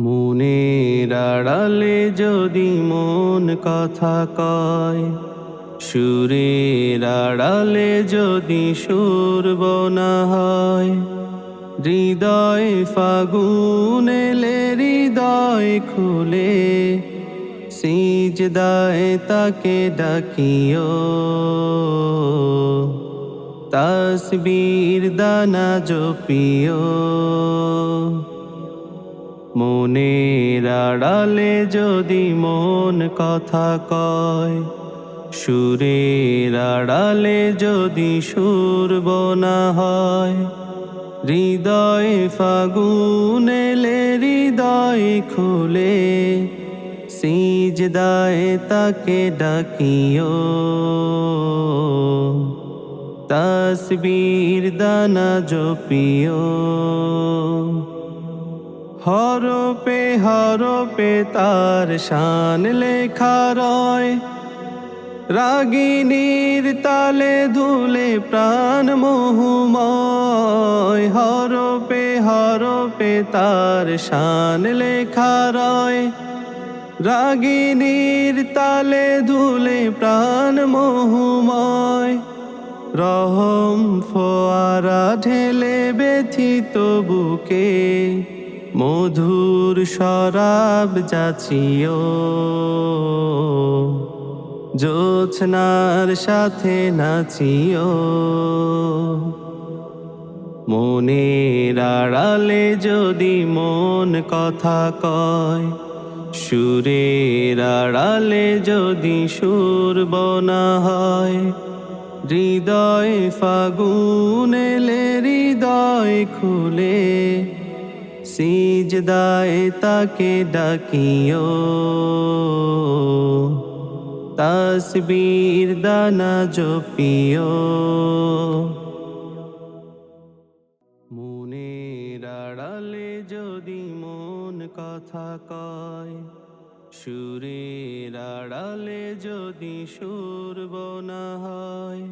মনের আড়ালে যদি মন কথা কয়, সুরের আড়ালে যদি সুর বনা হয়, হৃদয় ফাগুন হৃদয় খুলে, সিজদায় তাকে ডাকিও। তসবীর দানা জপিও। মনের আড়ালে যদি মন কথা কয়, সুরের আড়ালে যদি সুর বনা হয়, হৃদয় ফাগুন এলে হৃদয় খুলে, সিজদায় তাকে ডাকিও। তসবীর দানা জপিও। হরপে হরপে তার শান লেখা রয়। রাগিনীর তালে ধুলে প্রাণ মোহুময়। হরপে হরপে তার শান লেখা রয়। রাগিনীর তালে ধুলে প্রাণ মোহুময়। রহম ফোয়ারা ঢেলে ব্যথিত বুকে। মধুর শরাব যাচিও। জোছনার সাথে নাচিও। মনের আড়ালে যদি মন কথা কয়, সুরের আড়ালে যদি সুর বনা হয়, হৃদয় ফাগুন এলে হৃদয় খুলে সিজদায় তাকে ডাকিও। তসবীর দানা জপিও। মনের আড়ালে যদি মন কথা কয়, সুরের আড়ালে যদি সুর বনা হয়